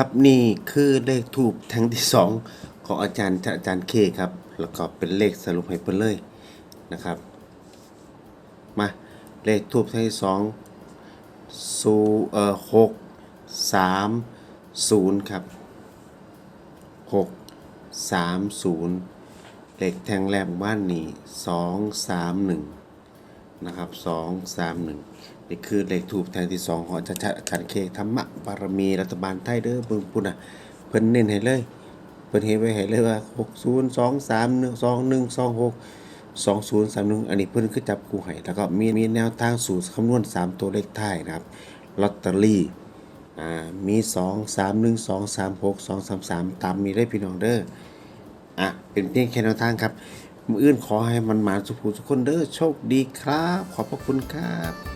ครับนี่คือเลขทูบแท่งที่สองของอาจารย์อาจารย์เคครับ แล้วก็เป็นเลขสรุปให้เพิ่นเลยนะครับ มาเลขทูบแท่งที่สองศูเอ่อหกสามศูนย์ครับหกสามศูนย์เลขแท่งแรกบ้านนี้สองสามหนึ่ง นะครับสองสามหนึ่งนี่คือเลขถูกแทนที่สองของอาจารย์ขันเคธรรมะบารมีรัฐบาลไทยเด้อเบิ่งพุ่นน่ะเพิ่นเน้นให้เลยเพิ่นเฮ็ดไว้ให้เลยว่าหกศูนย์สองสามหนึ่งสองหนึ่งสองหกสองศูนย์สามหนึ่งอันนี้เพิ่นคือจับคู่ให้แล้วก็มีมีแนวทางสูตรคำนวณสามตัวเลขท้ายนะครับลอตเตอรี่อ่ามีสองสามหนึ่งสองสามหกสองสามสามตามมีได้พี่น้องเด้ออะเป็นเพียงแค่แนวทางครับ มืออื่นขอให้มันหมาสุขสุขคนเด้อโชคดีครับ ขอบพระคุณครับ